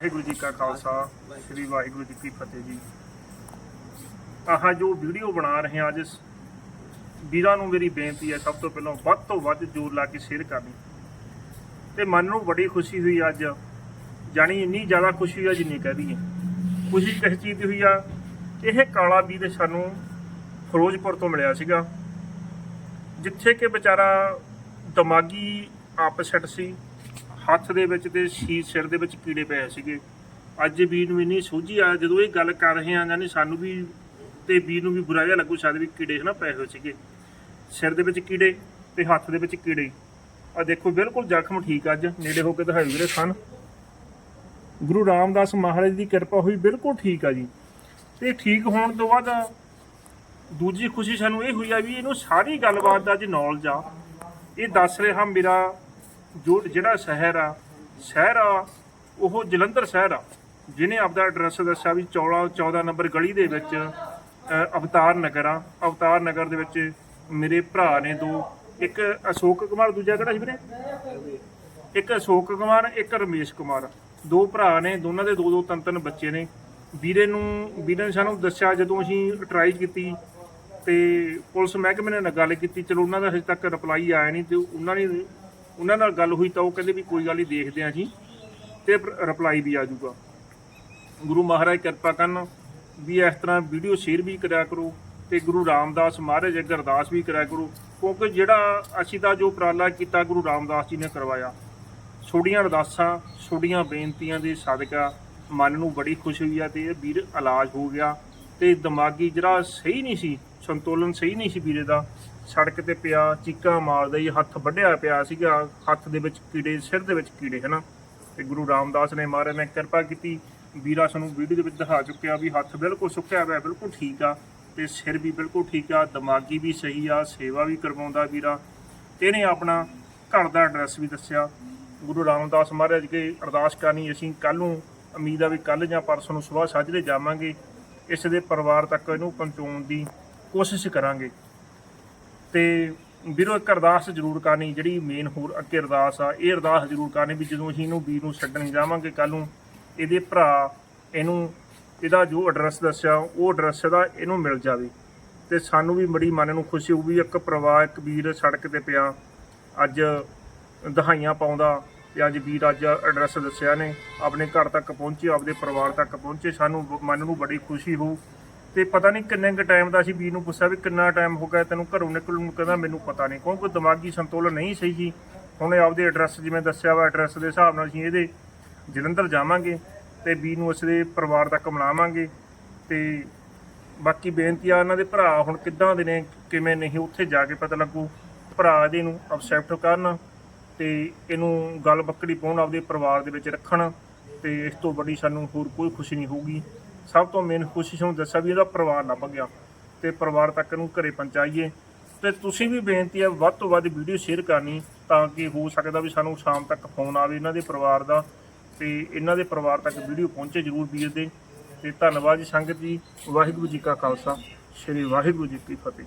ਵਾਹਿਗੁਰੂ ਜੀ ਕਾ ਖਾਲਸਾ, ਸ੍ਰੀ ਵਾਹਿਗੁਰੂ ਜੀ ਕੀ ਫਤਿਹ ਜੀ। ਆਹ, ਜੋ ਵੀਡੀਓ ਬਣਾ ਰਹੇ ਹਾਂ ਅੱਜ, ਵੀਰਾਂ ਨੂੰ ਮੇਰੀ ਬੇਨਤੀ ਹੈ ਸਭ ਤੋਂ ਪਹਿਲਾਂ ਵੱਧ ਤੋਂ ਵੱਧ ਜੋਰ ਲਾ ਕੇ ਸ਼ੇਅਰ ਕਰਨੀ। ਤੇ ਮਨ ਨੂੰ ਬੜੀ ਖੁਸ਼ੀ ਹੋਈ ਅੱਜ। ਜਾਣੀ ਇੰਨੀ ਜ਼ਿਆਦਾ ਖੁਸ਼ੀ ਹੋਈ ਜਿੰਨੀ ਕਹਿ ਦਈਏ। ਖੁਸ਼ੀ ਕਿਸ ਚੀਜ਼ ਦੀ ਹੋਈ ਆ? ਇਹ ਕਾਲਾ ਵੀਰ ਸਾਨੂੰ ਫਿਰੋਜ਼ਪੁਰ ਤੋਂ ਮਿਲਿਆ ਸੀਗਾ, ਜਿੱਥੇ ਕਿ ਵਿਚਾਰਾ ਦਿਮਾਗੀ ਅਪਸੈਟ ਸੀ। ਹੱਥ ਦੇ ਵਿੱਚ ਤੇ ਸੀ ਸਿਰ ਦੇ ਵਿੱਚ ਕੀੜੇ ਪਏ ਸੀਗੇ। ਅੱਜ ਵੀਰ ਨੂੰ ਇੰਨੀ ਸੋਝੀ ਆ, ਜਦੋਂ ਇਹ ਗੱਲ ਕਰ ਰਹੇ ਆ ਯਾਨੀ ਸਾਨੂੰ ਵੀ ਤੇ ਵੀਰ ਨੂੰ ਵੀ ਬੁਰਾ ਜਿਹਾ ਲੱਗੂ, ਸ਼ਾਇਦ ਵੀ ਕੀੜੇ ਹਨਾ ਪਏ ਹੋਏ ਸੀਗੇ। ਸਿਰ ਦੇ ਵਿੱਚ ਕੀੜੇ ਤੇ ਹੱਥ ਦੇ ਵਿੱਚ ਕੀੜੇ। ਆ ਦੇਖੋ, ਬਿਲਕੁਲ ਜ਼ਖਮ ਠੀਕ ਆ ਅੱਜ, ਨੇੜੇ ਹੋ ਕੇ ਦਿਖਾਈ ਵੀਰੇ ਸਨ। ਗੁਰੂ ਰਾਮਦਾਸ ਮਹਾਰਾਜ ਦੀ ਕਿਰਪਾ ਹੋਈ, ਬਿਲਕੁਲ ਠੀਕ ਆ ਜੀ। ਤੇ ਠੀਕ ਹੋਣ ਤੋਂ ਬਾਅਦ ਦੂਜੀ ਖੁਸ਼ੀ ਸਾਨੂੰ ਇਹ ਹੋਈ ਆ ਵੀ ਇਹਨੂੰ ਸਾਰੀ ਗੱਲਬਾਤ ਦਾ ਅੱਜ ਨੌਲੇਜ ਆ। ਇਹ ਦੱਸ ਰਿਹਾ ਮੇਰਾ ਜੋ ਜਿਹੜਾ ਸ਼ਹਿਰ ਆ ਸ਼ਹਿਰ ਆ, ਉਹ ਜਲੰਧਰ ਸ਼ਹਿਰ ਆ, ਜਿਹਨੇ ਆਪਦਾ ਐਡਰੈਸ ਦੱਸਿਆ ਵੀ 14 14 ਨੰਬਰ ਗਲੀ ਦੇ ਵਿੱਚ ਅਵਤਾਰ ਨਗਰ ਆ। ਅਵਤਾਰ ਨਗਰ ਦੇ ਵਿੱਚ ਮੇਰੇ ਭਰਾ ਨੇ ਦੋ, ਇੱਕ ਅਸ਼ੋਕ ਕੁਮਾਰ, ਦੂਜਾ ਕਿਹੜਾ ਸੀ ਵੀਰੇ? ਇੱਕ ਅਸ਼ੋਕ ਕੁਮਾਰ, ਇੱਕ ਰਮੇਸ਼ ਕੁਮਾਰ। ਦੋ ਭਰਾ ਨੇ, ਦੋਨਾਂ ਦੇ ਦੋ ਦੋ ਤਿੰਨ ਤਿੰਨ ਬੱਚੇ ਨੇ। ਵੀਰੇ ਨੂੰ, ਵੀਰੇ ਨੇ ਸਾਨੂੰ ਦੱਸਿਆ ਜਦੋਂ ਅਸੀਂ ਟਰਾਈ ਕੀਤੀ ਤੇ ਪੁਲਿਸ ਮਹਿਕਮੇ ਨੇ ਗੱਲ ਕੀਤੀ, ਚਲੋ ਉਹਨਾਂ ਦਾ ਹਜੇ ਤੱਕ ਰਿਪਲਾਈ ਆਇਆ ਨਹੀਂ ਤੇ ਉਹਨਾਂ ਨੇ ਉਹਨਾਂ ਨਾਲ ਗੱਲ ਹੋਈ ਤਾਂ ਉਹ ਕਹਿੰਦੇ ਵੀ ਕੋਈ ਗੱਲ ਨਹੀਂ, ਦੇਖਦੇ ਹਾਂ ਅਸੀਂ ਤੇ ਰਿਪਲਾਈ ਵੀ ਆ ਜਾਊਗਾ। ਗੁਰੂ ਮਹਾਰਾਜ ਕਿਰਪਾ ਕਰਨ ਵੀ ਇਸ ਤਰ੍ਹਾਂ ਵੀਡੀਓ ਸ਼ੇਅਰ ਵੀ ਕਰਿਆ ਕਰੋ ਤੇ ਗੁਰੂ ਰਾਮਦਾਸ ਮਹਾਰਾਜ ਅੱਗੇ ਅਰਦਾਸ ਵੀ ਕਰਿਆ ਕਰੋ, ਕਿਉਂਕਿ ਜਿਹੜਾ ਅਸੀਂ ਤਾਂ ਜੋ ਉਪਰਾਲਾ ਕੀਤਾ ਗੁਰੂ ਰਾਮਦਾਸ ਜੀ ਨੇ ਕਰਵਾਇਆ। ਛੋਟੀਆਂ ਅਰਦਾਸਾਂ, ਛੋਟੀਆਂ ਬੇਨਤੀਆਂ ਦੇ ਸਦਕਾ ਮਨ ਨੂੰ ਬੜੀ ਖੁਸ਼ੀ ਹੋਈ ਆ ਤੇ ਇਹ ਵੀਰ ਇਲਾਜ ਹੋ ਗਿਆ। ਤੇ ਦਿਮਾਗੀ ਜਿਹੜਾ ਸਹੀ ਨਹੀਂ ਸੀ, ਸੰਤੁਲਨ ਸਹੀ ਨਹੀਂ ਸੀ ਵੀਰੇ ਦਾ। ਸੜਕ ਤੇ ਪਿਆ, ਚੀਕਾਂ ਮਾਰਦਾ ਹੀ ਹੱਥ ਵੱਢਿਆ ਪਿਆ ਸੀਗਾ। ਹੱਥ ਦੇ ਵਿੱਚ ਕੀੜੇ, ਸਿਰ ਦੇ ਵਿੱਚ ਕੀੜੇ, ਹਨਾ? ਤੇ ਗੁਰੂ ਰਾਮਦਾਸ ਨੇ ਮਹਾਰਾਜ ਨੇ ਕਿਰਪਾ ਕੀਤੀ। ਵੀਰਾ ਸਾਨੂੰ ਵੀਡੀਓ ਦੇ ਵਿੱਚ ਦਿਖਾ ਚੁੱਕਿਆ ਵੀ ਹੱਥ ਬਿਲਕੁਲ ਸੁੱਕਿਆ ਹੋਇਆ ਬਿਲਕੁਲ ਠੀਕ ਆ। ਤੇ ਸਿਰ ਵੀ ਬਿਲਕੁਲ ਠੀਕ ਆ, ਦਿਮਾਗੀ ਵੀ ਸਹੀ ਆ, ਸੇਵਾ ਵੀ ਕਰਵਾਉਂਦਾ ਵੀਰਾ। ਤੇ ਇਹਨੇ ਆਪਣਾ ਘਰ ਦਾ ਐਡਰੈਸ ਵੀ ਦੱਸਿਆ। ਗੁਰੂ ਰਾਮਦਾਸ ਮਹਾਰਾਜ ਕੇ ਅਰਦਾਸ ਕਰਨੀ ਅਸੀਂ ਕੱਲ ਨੂੰ, ਉਮੀਦ ਆ ਵੀ ਕੱਲ ਜਾਂ ਪਰਸੋਂ ਨੂੰ ਸਵੇਰ ਸਾਜਰੇ ਜਾਵਾਂਗੇ। ਇਸ ਦੇ ਪਰਿਵਾਰ ਤੱਕ ਇਹਨੂੰ ਪਹੁੰਚਾਉਣ ਦੀ ਕੋਸ਼ਿਸ਼ ਕਰਾਂਗੇ। ਤੇ ਵੀਰੋ, ਇੱਕ ਅਰਦਾਸ ਜ਼ਰੂਰ ਕਰਨੀ, ਜਿਹੜੀ ਮੇਨ ਹੋਰ ਅੱਗੇ ਅਰਦਾਸ ਆ, ਇਹ ਅਰਦਾਸ ਜ਼ਰੂਰ ਕਰਨੀ ਵੀ ਜਦੋਂ ਅਸੀਂ ਇਹਨੂੰ ਵੀਰ ਨੂੰ ਛੱਡਣ ਜਾਵਾਂਗੇ ਕੱਲ ਨੂੰ, ਇਹਦੇ ਭਰਾ ਇਹਨੂੰ, ਇਹਦਾ ਜੋ ਐਡਰੈਸ ਦੱਸਿਆ, ਉਹ ਐਡਰੈਸ ਦਾ ਇਹਨੂੰ ਮਿਲ ਜਾਵੇ। ਤੇ ਸਾਨੂੰ ਵੀ ਬੜੀ ਮਨ ਨੂੰ ਖੁਸ਼ੀ ਹੋਊਗੀ ਇੱਕ ਪਰਿਵਾਰ, ਇੱਕ ਵੀਰ ਸੜਕ ਤੇ ਪਿਆ, ਅੱਜ ਦਹਾਈਆਂ ਪਾਉਂਦਾ ਤੇ ਅੱਜ ਵੀਰ ਅੱਜ ਐਡਰੈਸ ਦੱਸਿਆ ਨੇ, ਆਪਣੇ ਘਰ ਤੱਕ ਪਹੁੰਚੇ, ਆਪਦੇ ਪਰਿਵਾਰ ਤੱਕ ਪਹੁੰਚੇ, ਸਾਨੂੰ ਮਨ ਨੂੰ ਬੜੀ ਖੁਸ਼ੀ ਹੋਊ। ਤੇ ਪਤਾ ਨਹੀਂ ਕਿੰਨੇ ਕੁ ਟਾਈਮ ਦਾ ਅਸੀਂ ਵੀਰ ਨੂੰ ਪੁੱਛਿਆ ਵੀ ਕਿੰਨਾ ਟਾਈਮ ਹੋ ਗਿਆ, ਤੈਨੂੰ ਘਰੋਂ ਨਿਕਲਣ ਨੂੰ, ਕਹਿੰਦਾ ਮੈਨੂੰ ਪਤਾ ਨਹੀਂ ਕਿਉਂਕਿ ਦਿਮਾਗੀ ਸੰਤੁਲਨ ਨਹੀਂ ਸਹੀ ਜੀ। ਹੁਣ ਇਹ ਆਪਦੇ ਐਡਰੈਸ ਜਿਵੇਂ ਦੱਸਿਆ ਵਾ ਐਡਰੈਸ ਦੇ ਹਿਸਾਬ ਨਾਲ ਅਸੀਂ ਇਹਦੇ ਜਲੰਧਰ ਜਾਵਾਂਗੇ ਤੇ ਵੀਰ ਨੂੰ ਉਸਦੇ ਪਰਿਵਾਰ ਤੱਕ ਮਿਲਾਵਾਂਗੇ। ਤੇ ਬਾਕੀ ਬੇਨਤੀ ਆ ਇਹਨਾਂ ਦੇ ਭਰਾ ਹੁਣ ਕਿੱਦਾਂ ਦੇ ਨੇ, ਕਿਵੇਂ ਨਹੀਂ, ਉੱਥੇ ਜਾ ਕੇ ਪਤਾ ਲੱਗੂ। ਭਰਾ ਇਹਦੇ ਨੂੰ ਅਬਸੈਪਟ ਕਰਨ। ਤੇ ਇਹਨੂੰ ਗੱਲ ਬੱਕੜੀ ਪਾਉਣ ਆਪਦੇ ਪਰਿਵਾਰ ਦੇ ਵਿੱਚ ਰੱਖਣ ਤੇ ਇਸ ਤੋਂ ਵੱਡੀ ਸਾਨੂੰ ਹੋਰ ਕੋਈ ਖੁਸ਼ੀ ਨਹੀਂ ਹੋਊਗੀ। ਸਭ ਤੋਂ ਮੇਨ ਖੁਸ਼ੀ ਸਾਨੂੰ ਦੱਸਿਆ ਵੀ ਇਹਦਾ ਪਰਿਵਾਰ ਲੱਭ ਗਿਆ ਤੇ ਪਰਿਵਾਰ ਤੱਕ ਇਹਨੂੰ ਘਰੇ ਪਹੁੰਚਾਈਏ। ਤੇ ਤੁਸੀਂ ਵੀ ਬੇਨਤੀ ਹੈ ਵੱਧ ਤੋਂ ਵੱਧ ਵੀਡੀਓ ਸ਼ੇਅਰ ਕਰਨੀ ਤਾਂ ਕਿ ਹੋ ਸਕਦਾ ਵੀ ਸਾਨੂੰ ਸ਼ਾਮ ਤੱਕ ਫੋਨ ਆਵੇ ਇਹਨਾਂ ਦੇ ਪਰਿਵਾਰ ਦਾ ਤੇ ਇਹਨਾਂ ਦੇ ਪਰਿਵਾਰ ਤੱਕ ਵੀਡੀਓ ਪਹੁੰਚੇ ਜ਼ਰੂਰ ਵੀਰ ਦੇ। ਤੇ ਧੰਨਵਾਦ ਜੀ ਸੰਗਤ ਜੀ। ਵਾਹਿਗੁਰੂ ਜੀ ਕਾ ਖਾਲਸਾ। ਸ੍ਰੀ ਵਾਹਿਗੁਰੂ ਜੀ ਕੀ ਫਤਿਹ।